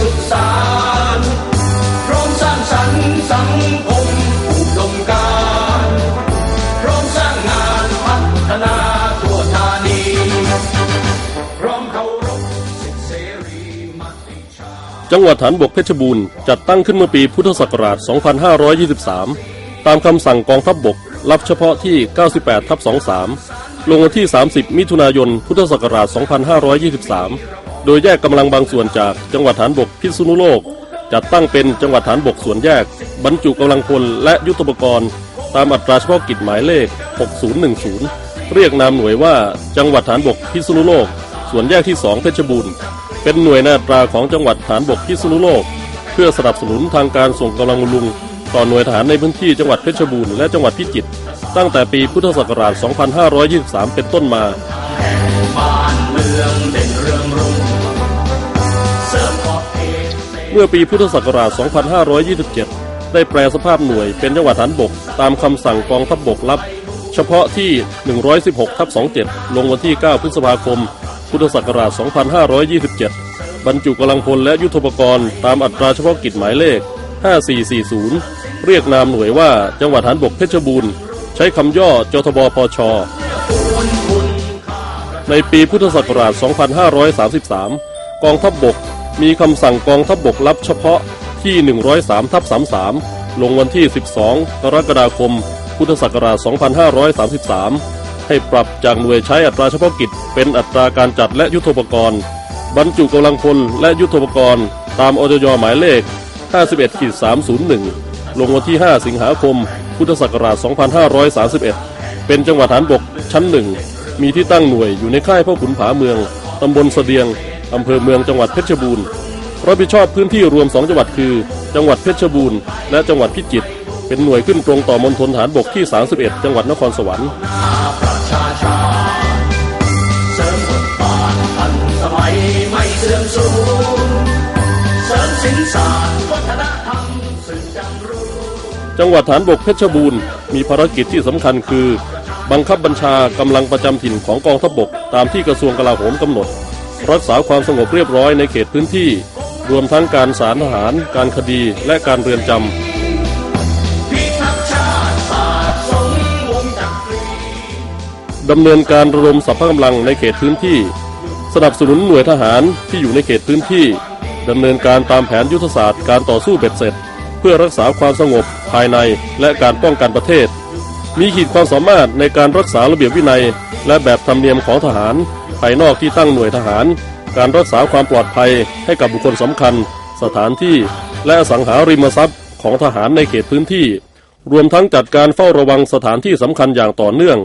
สุขสันต์พร้อมสร้างสรรค์สังคมอุดมการพร้อมสร้างงานพัฒนาทั่วธานีพร้อมเคารพสิทธิเสรีมติชาจังหวัดฐานบกเพชรบูรณ์จัดตั้งขึ้นเมื่อปีพุทธศักราช 2523 ตามคำสั่งกองทัพบบกรับเฉพาะที่ 98ทับ23 ลงวันที่ 30 มิถุนายน พุทธศักราช 2523 โดยแยกกำลังบางส่วนจากจังหวัดฐานบกพิษณุโลก จัดตั้งเป็นจังหวัดฐานบกส่วนแยก บรรจุกำลังพลและยุทธปกรณ์ ตามอัตราเฉพาะกิจหมายเลข 6010 เรียกนามหน่วยว่าจังหวัดฐานบกพิษณุโลก ส่วนแยกที่ 2 เพชรบูรณ์ เป็นหน่วยนอัตราของจังหวัดฐานบกพิษณุโลก เพื่อสนับสนุนทางการส่งกำลังบำรุงต่อหน่วยทหารในพื้นที่จังหวัดเพชรบูรณ์และจังหวัดพิจิตรตั้งแต่ปีพุทธศักราช 2523 เป็นต้นมาบ้านเมืองเด่น เมื่อปีพุทธศักราช 2527 ได้แปลสภาพหน่วยเป็นจังหวัดฐานบก ตามคำสั่งกองทัพบบกรับ เฉพาะที่ 116ทับ27 ลงวันที่ 9 พฤษภาคม พุทธศักราช 2527 บรรจุกำลังพลและยุทธปกรณ์ตามอัตราเฉพาะกิจหมายเลข 5440 เรียกนามหน่วยว่าจังหวัดฐานบกเพชรบูรณ์ใช้คำย่อจทบพช ในปีพุทธศักราช 2533 กองทัพบบก มีคำสั่งกองทัพบบกรับเฉพาะที่ 103ทับ33 ลงวันที่ 12 กรกฎาคม พุทธศักราช 2533 ให้ปรับจากหน่วยใช้อัตราเฉพาะกิจ เป็นอัตราการจัดและยุทธปกรณ์ บรรจุกำลังพลและยุทธปกรณ์ ตามอจยหมายเลข 51-301 ลงวันที่ 5 สิงหาคม พุทธศักราช 2531 เป็นจังหวัดฐานบกชั้นหนึ่ง มีที่ตั้งหน่วยอยู่ในค่ายพ่อขุนผาเมือง ตำบลเสดียง อำเภอเมืองจังหวัดเพชรบูรณ์รับผิดชอบพื้นที่รวม 2 จังหวัดคือ จังหวัดเพชรบูรณ์และจังหวัดพิจิตรเป็นหน่วยขึ้นตรงต่อมณฑลฐานบกที่ 31 จังหวัดนครสวรรค์จังหวัดฐานบกเพชรบูรณ์มีภารกิจที่สำคัญคือ บังคับบัญชากำลังประจำถิ่นของกองทัพบก ตามที่กระทรวงกลาโหมกำหนด รักษาความสงบเรียบร้อยในเขตพื้นที่ รวมทั้งการสารทหาร การคดีและการเรือนจำดำเนินการระดมสรรพกำลังในเขตพื้นที่ สนับสนุนหน่วยทหารที่อยู่ในเขตพื้นที่ ดำเนินการตามแผนยุทธศาสตร์การต่อสู้เบ็ดเสร็จ เพื่อรักษาความสงบภายในและการป้องกันประเทศ มีขีดความสามารถในการรักษาระเบียบวินัย และแบบธรรมเนียมของทหาร ภายนอกที่ตั้งหน่วยทหาร การรักษาความปลอดภัยให้กับบุคคลสำคัญ สถานที่ และสังหาริมทรัพย์ของทหารในเขตพื้นที่ รวมทั้งจัดการเฝ้าระวังสถานที่สำคัญอย่างต่อเนื่อง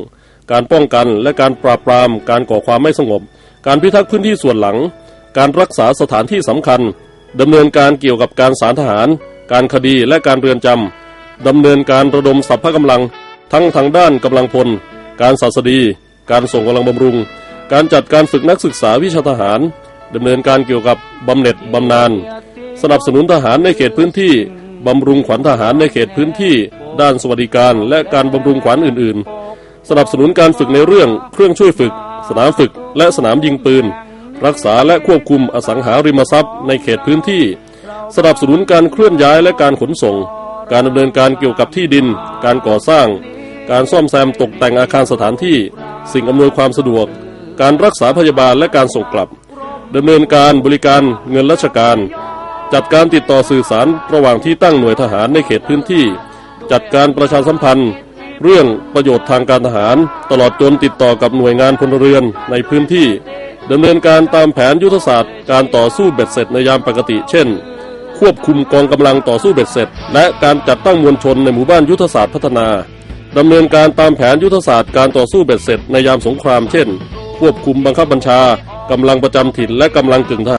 การป้องกันและการปราบปราม การก่อความไม่สงบ การพิทักษ์พื้นที่ส่วนหลัง การรักษาสถานที่สำคัญดำเนินการเกี่ยวกับการสารทหาร การคดีและการเรือนจำดำเนินการระดมสัพพะกำลัง ทั้งทางด้านกำลังพล การศาสดี การส่งกำลังบำรุง การจัดการฝึกนักศึกษาวิชาทหารดำเนินการเกี่ยวกับบำเหน็จบำนาญสนับสนุนทหารในเขตพื้นที่บำรุงขวัญทหารในเขตพื้นที่ ด้านสวัสดิการและการบำรุงขวัญอื่น ๆ สนับสนุนการฝึกในเรื่องเครื่องช่วยฝึก สนามฝึกและสนามยิงปืน รักษาและควบคุมอสังหาริมทรัพย์ในเขตพื้นที่ สนับสนุนการเคลื่อนย้ายและการขนส่ง การดำเนินการเกี่ยวกับที่ดิน การก่อสร้าง การซ่อมแซมตกแต่งอาคารสถานที่ สิ่งอำนวยความสะดวก การรักษาพยาบาลและการส่งกลับดำเนินการบริการเงินราชการ จัดการติดต่อสื่อสารระหว่างที่ตั้งหน่วยทหารในเขตพื้นที่ จัดการประชาสัมพันธ์ เรื่องประโยชน์ทางการทหาร ตลอดจนติดต่อกับหน่วยงานพลเรือนในพื้นที่ดำเนินการตามแผนยุทธศาสตร์ การต่อสู้เบ็ดเสร็จในยามปกติ เช่น ควบคุมกองกำลังต่อสู้เบ็ดเสร็จ และการจัดตั้งมวลชนในหมู่บ้านยุทธศาสตร์พัฒนา ดำเนินการตามแผนยุทธศาสตร์การต่อสู้เบ็ดเสร็จในยามสงครามเช่น ควบคุมบังคับบัญชากำลังประจำถิ่นและกำลังกึ่งทหาร